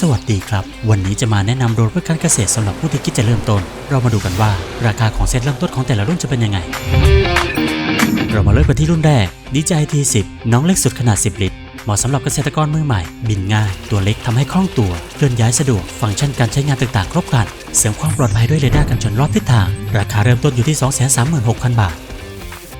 สวัสดีครับ วันนี้จะมาแนะนำโดรนเพื่อการเกษตรสำหรับผู้ที่คิดจะเริ่มต้น เรามาดูกันว่า ราคาของเซตเริ่มต้นของแต่ละรุ่นจะเป็นยังไง เรามาเริ่มกันที่รุ่นแรก DJI T10 น้องเล็กสุดขนาด 10 ลิตร เหมาะสำหรับเกษตรกรมือใหม่ บินง่าย ตัวเล็กทำให้คล่องตัว เคลื่อนย้ายสะดวก ฟังก์ชันการใช้งานต่างๆ ครบครัน เสริมความปลอดภัยด้วยเรดาร์กันชนรอบทิศทาง ราคาเริ่มต้นอยู่ที่ 236,000 บาท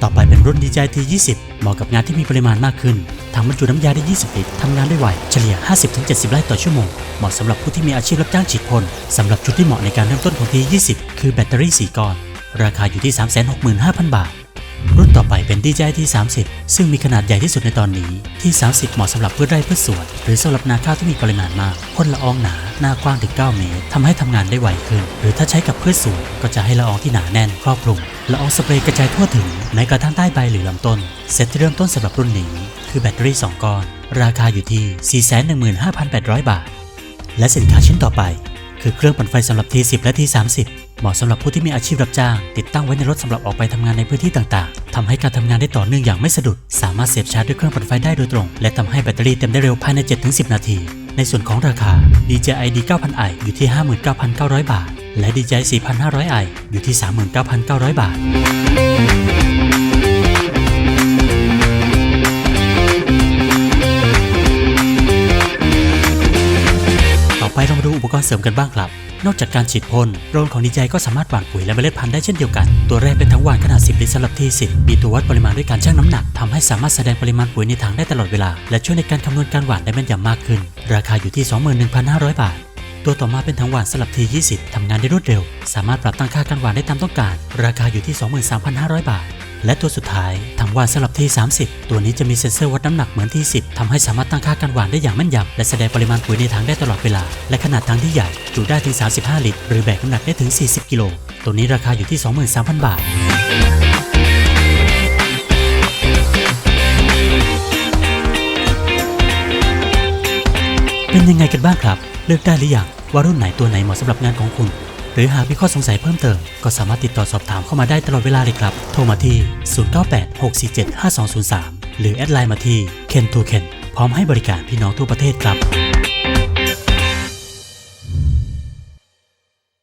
ต่อไปเป็นรุ่น DJT 20 เหมาะกับงานที่มีปริมาณมากขึ้นถังบรรจุน้ำยาได้ 20 ลิตรทำงานได้ไว เฉลี่ย 50-70 ไร่ต่อชั่วโมง เหมาะสำหรับผู้ที่มีอาชีพรับจ้างฉีดพ่นสำหรับชุดที่เหมาะในการเริ่มต้นของ T20 คือแบตเตอรี่ 4 ก้อน ราคาอยู่ที่ 365,000 บาท รุ่นต่อไปเป็น DJI T30 ซึ่งมีขนาดใหญ่ที่สุดในตอนนี้ T30 เหมาะสำหรับพืชไร่พืชสวน หรือสำหรับนาข้าวที่มีปริมาณมากพ่นละอองหนา หน้ากว้างถึง 9 เมตรทำให้ทำงานได้ไวขึ้น หรือถ้าใช้กับพืชสวนก็จะให้ละอองที่หนาแน่นครอบคลุมละอองสเปรย์กระจายทั่วถึงแม้กระทั่งใต้ใบหรือลำต้นเซตที่เริ่มต้นสำหรับรุ่นนี้ คือแบตเตอรี่ 2 ก้อน ราคาอยู่ที่ 415,800 บาท และสินค้าชิ้นต่อไป คือเครื่องปั่นไฟสำหรับ T10 และ T30 เหมาะสำหรับผู้ที่มีอาชีพรับจ้าง ติดตั้งไว้ในรถสำหรับออกไปทำงานในพื้นที่ต่างๆทำให้การทำงานได้ต่อเนื่องอย่างไม่สะดุด สามารถเสียบชาร์จด้วยเครื่องปั่นไฟได้โดยตรง และทำให้แบตเตอรี่เต็มได้เร็วภายใน 7-10 นาที ในส่วนของราคา DJI D9000i อยู่ที่ 59,900 บาท และ DJI 4500i อยู่ที่ 39,900 บาท ไปเรามาดูอุปกรณ์เสริมกันบ้างครับ นอกจากการฉีดพ่นโรนของดีใจก็สามารถหว่านปุ๋ยและเมล็ดพันธุ์ได้เช่นเดียวกัน ตัวแรกเป็นทั้งหว่านขนาด 10 ลิตรสำหรับที่ 10 มีตัววัดปริมาณด้วยการชั่งน้ำหนักทำให้สามารถแสดงปริมาณปุ๋ยในถังได้ตลอดเวลา และช่วยในการคำนวณการหว่านได้แม่นยำมากขึ้น ราคาอยู่ที่ 21,500 บาทตัวต่อมาเป็นถังหว่านสำหรับ T20 ทำงานได้รวดเร็ว สามารถปรับตั้งค่าการหว่านได้ตามต้องการ ราคาอยู่ที่ 23,500 บาท และตัวสุดท้าย หว่านสำหรับ T30 ตัวนี้จะมีเซ็นเซอร์วัดน้ำหนักเหมือน T10 ทำให้สามารถตั้งค่าการหวานได้อย่างแม่นยำและแสดงปริมาณปุ๋ยในถังได้ตลอดเวลา และขนาดถังที่ใหญ่จุได้ถึง 35 ลิตร หรือแบกน้ำหนักได้ถึง 40 กิโล ตัวนี้ราคาอยู่ที่ 23,000 บาทเป็นยังไงกันบ้างครับ เลือกได้หรือยังว่ารุ่นไหนตัวไหนเหมาะสำหรับงานของคุณ หรือหากมีข้อสงสัยเพิ่มเติม ก็สามารถติดต่อสอบถามเข้ามาได้ตลอดเวลาเลยครับ โทรมาที่ 0986475203 หรือแอดไลน์มาที่ ken2ken พร้อมให้บริการพี่น้องทั่วประเทศครับ